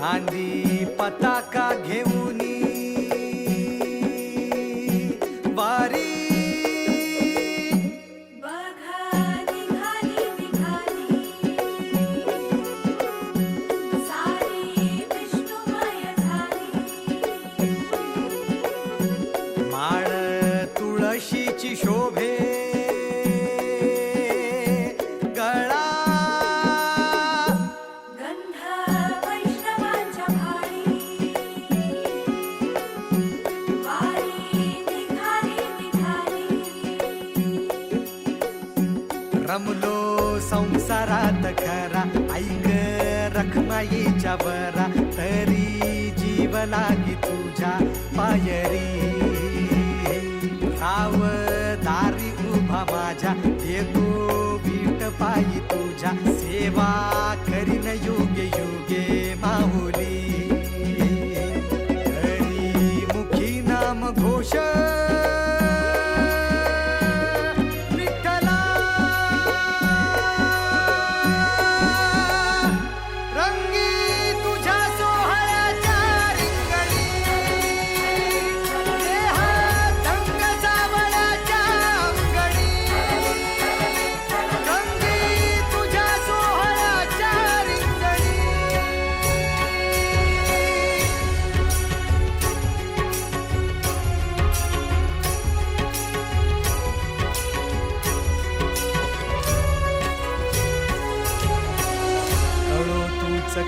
गांधी पताका घेऊन रमलो संसारात खरा ऐक रखमाईच्या बरा तरी जीवला की तुझा पायरी राव दारी उभा माझ्या देखो बीट पाई तुझा सेवा करीन योगे योगे माहुली हरी मुखी नाम घोष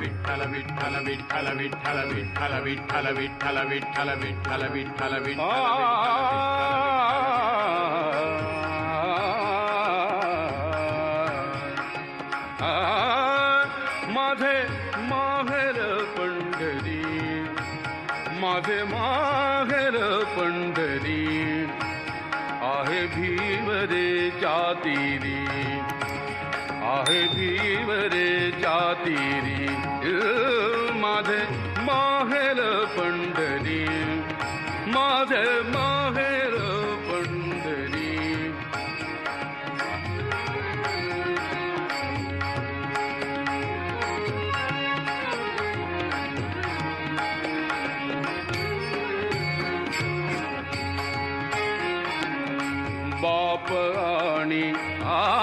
விட்டல விட்டல விட்டல விட்டல விட்டல விட்டல விட்டல விட்டல விட்டல விட்டல விட்டல மாதே மாகர பண்டரி மாதே மாகர பண்டரி आहे भीवरे जाती रे आहे भीवरे ಮಾತೀರಿ ಮಾಧ ಮಾಹಲ ಪಂಡರಿ ಮಾಧ ಮಾಹಲ ಪಂಡರಿ ಬಾಪ ಆಣಿ ಆ